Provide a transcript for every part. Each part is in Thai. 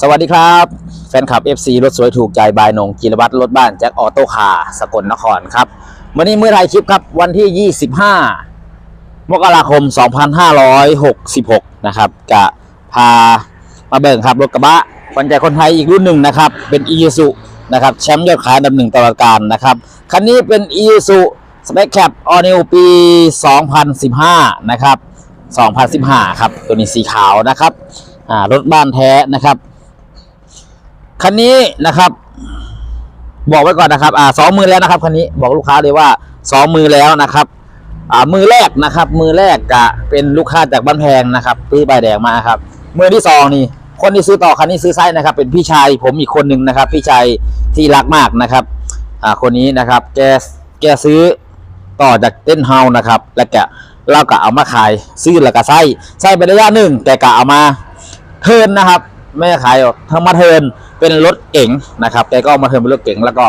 สวัสดีครับ แฟนคลับ FC รถสวยถูกใจบายนงจิรวัตรรถบ้านแจ็คออโต้คาร์สกลนครครับ วันนี้เมือถ่ายคลิปครับ วันที่ 25 มกราคม 2566 นะครับกะพามาเบิ่งครับ รถกระบะขวัญใจคนไทยอีกรุ่นหนึ่งนะครับ เป็น i ี s u นะครับแชมป์ยอดขายดับหนึ่งตลอดกาลนะครับ คันนี้เป็น i ี s u Spec Cap All New ปี 2015 นะครับ 2015 ครับ ตัวนี้สีขาวนะครับรถบ้านแท้นะครับ คันนี้นะครับ บอกไว้ก่อนนะครับอ่าสองมือแล้วนะครับคันนี้บอกลูกค้าเลยว่าสองมือแล้วนะครับอ่ามือแรกนะครับ มือแรกจะเป็นลูกค้าจากบ้านแพงนะครับซื้อใบแดงมาครับ มือที่สองนี่ คนที่ซื้อต่อคันนี้ซื้อไซส้นะครับ เป็นพี่ชายผมอีกคนหนึ่งนะครับ พี่ชายที่รักมากนะครับอ่าคนนี้นะครับแกแกซื้อต่อจากเต้นเฮานะครับ แล้วแกเราก็เอามาขายซื้อแล้วก็ไส้ไส้ไประยะหนึ่งแต่ก็เอามาเทินนะครับ ไม่ได้ขายหรอกทำมาเทินเป็นรถเก๋งนะครับแกก็เอามาเทินเป็นรถเก๋งแล้วก็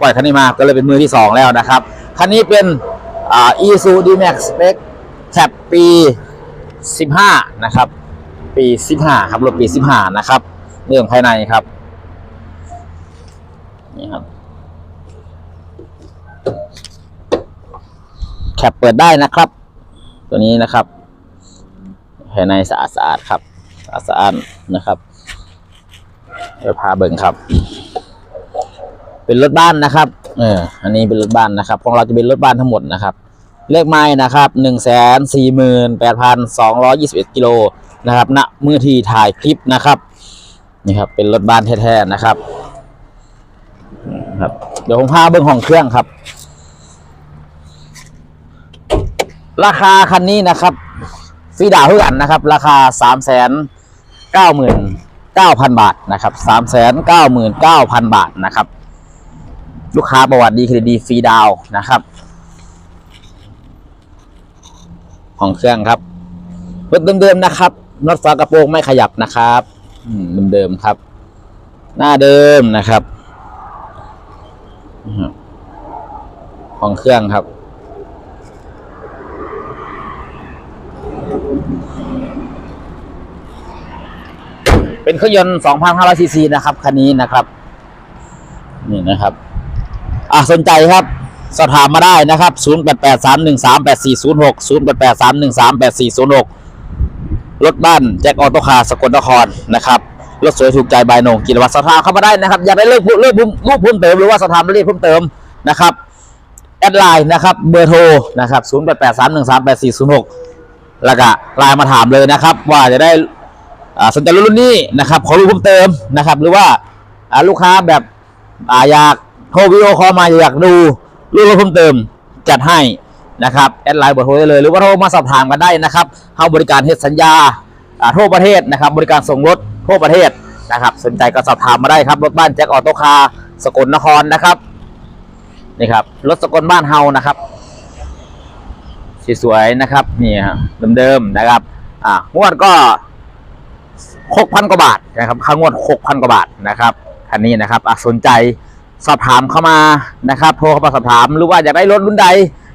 ปล่อยคันนี้มาก็เลยเป็นมือที่สองแล้วนะครับคันนี้เป็นอ่า e s u d max spec แท็บปี 15 นะครับ ปี 15 ครับรถปี 15 นะครับเรื่องภายในครับนี่ครับแคปเปิดได้นะครับ ตัวนี้นะครับภายในสะอาดสะอาดครับสะอาดสะอาดนะครับ เดี๋ยวพาเบิ่งครับ เป็นรถบ้านนะครับเอออันนี้เป็นรถบ้านนะครับของเราจะเป็นรถบ้านทั้งหมดนะครับ เลขไม้นะครับหนึ่งแสนสี่หมื่นแปดพันสองร้อยยี่สิบเอ็ดกิโลนะครับณมือที่ถ่ายคลิปนะครับนี่ครับ เป็นรถบ้านแท้ๆนะครับนะครับ เดี๋ยวผมพาเบิ่งห้องเครื่องครับ ราคาคันนี้นะครับฟีดาวน์เท่ากันนะครับ ราคาสามแสนเก้าหมื่น เก้าพันบาทนะครับสามแสนเก้าหมื่นเก้าพันบาทนะครับ ลูกค้าประวัติดีเครดิตดีฟรีดาวนะครับ ของเครื่องครับรถเดิมๆนะครับน็อตฝากระโปรงไม่ขยับนะครับอืมเดิมๆครับ หน้าเดิมนะครับ ของเครื่องครับ เป็นเครื่องยนต์2,500ซีซีนะครับคันนี้นะครับ นี่นะครับ อะสนใจครับ สอบถามมาได้นะครับ 0883138406 0883138406 รถบ้านแจ็คออโตคาร์สกลนครนะครับรถสวยถูกใจบายโหนงกิรวัตรสอบถามเข้ามาได้นะครับ อยากได้เลือกเลือกรูปเพิ่มเติมหรือว่าสอบถามรายละเอียดเพิ่มเติมนะครับแอดไลน์นะครับเบอร์โทรนะครับ 0883138406 แล้วก็ไลน์มาถามเลยนะครับ ว่าจะได้ สนใจรุ่นนี้นะครับขอรู้เพิ่มเติมนะครับ หรือว่าลูกค้าแบบออยากโทรวิดีโอคอลมาอยากดูรุ่นเพิ่มเติมจัดให้นะครับแอดไลน์เบอร์โทรได้เลยหรือว่าโทรมาสอบถามกันได้นะครับเข้าบริการเฮ็ดสัญญาอ่าทั่วประเทศนะครับ บริการส่งรถทั่วประเทศนะครับ สนใจก็สอบถามมาได้ครับรถบ้านแจ็คออโต้คาร์สกลนครนะครับนี่ครับรถสกลบ้านเฮานะครับสวยๆนะครับนี่ฮะเดิมๆนะครับอ่างวดก็ หกพันกว่าบาทนะครับค่างวดหกพันกว่าบาทนะครับคันนี้นะครับอะสนใจสอบถามเข้ามานะครับโทรเข้ามาสอบถามหรือว่าอยากได้รถรุ่นใด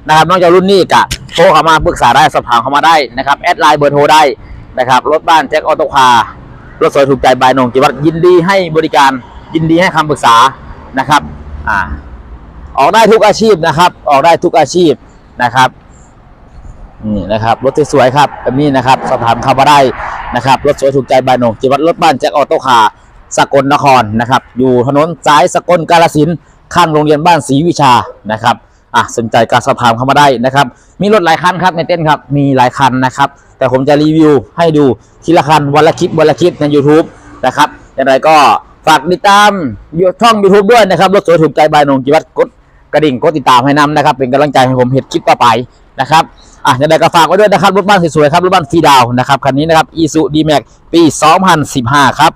นะครับนอกจากรุ่นนี้ก็โทรเข้ามาปรึกษาได้สอบถามเข้ามาได้นะครับแอดไลน์เบอร์โทรได้นะครับรถบ้านแจ็คออโต้คารรถสวยถูกใจบายนงจิวัตรยินดีให้บริการยินดีให้คำปรึกษานะครับอ่าออกได้ทุกอาชีพนะครับ ออกได้ทุกอาชีพนะครับนี่นะครับรถสวยๆครับแบบนี้นะครับสอบถามเข้ามาได้ นะครับรถสวยถูกใจบายโหนงจิวัตรรถบ้านแจ็คออโต้คาร์สกลนครนะครับอยู่ถนนสายสกลกาลสินข้างโรงเรียนบ้านศรีวิชานะครับอะสนใจการสอบถามเข้ามาได้นะครับมีรถหลายคันครับในเต้นครับมีหลายคันนะครับแต่ผมจะรีวิวให้ดูทีละคันวันละคลิปวันละคลิปใน YouTube นะครับอย่างไรก็ฝากติดตามช่อง YouTube ด้วยนะครับรถสวยถูกใจบายหนงจิวัตรกด กระดิ่งกดติดตามให้นำนะครับ เป็นกำลังใจให้ผมเห็ดคลิปต่อไปนะครับอะยังไงก็ฝากไว้ด้วยนะครับรถบ้านสวยๆครับรถบ้านฟรีดาวนะครับคันนี้นะครับอีซูดีแม็กปี 2015 ครับ